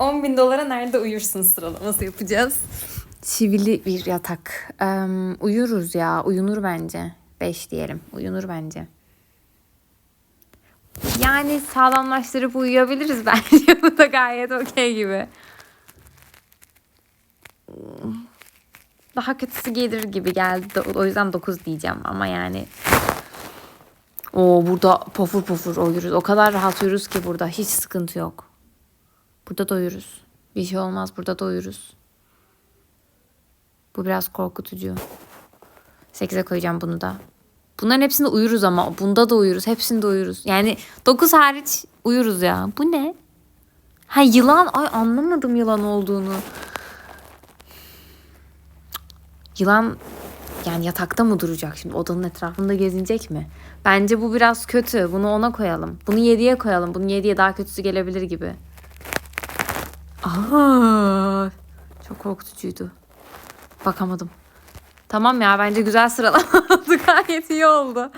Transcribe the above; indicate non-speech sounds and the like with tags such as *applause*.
10 bin dolara nerede uyursun sıralaması yapacağız. Çivili bir yatak. Eee, uyuruz ya. Uyunur bence. 5 diyelim. Uyunur bence. Yani sağlamlaştırıp uyuyabiliriz *laughs* bence. Bu da gayet okey gibi. Daha kötüsü gelir gibi geldi. O yüzden 9 diyeceğim ama yani o burada pofur pofur uyuruz. O kadar rahat uyuruz ki burada. Hiç sıkıntı yok. Burada da uyuruz. Bir şey olmaz. Burada da uyuruz. Bu biraz korkutucu. 8'e koyacağım bunu da. Bunların hepsinde uyuruz ama. Bunda da uyuruz. Hepsinde uyuruz. Yani 9 hariç uyuruz ya. Bu ne? Ha yılan. Ay anlamadım yılan olduğunu. Yılan yani yatakta mı duracak şimdi? Odanın etrafında gezinecek mi? Bence bu biraz kötü. Bunu ona koyalım. Bunu 7'ye koyalım. Bunun 7'ye daha kötüsü gelebilir gibi. Aa, çok korkutucuydu. Bakamadım. Tamam ya bence güzel sıralama. *laughs* Gayet iyi oldu.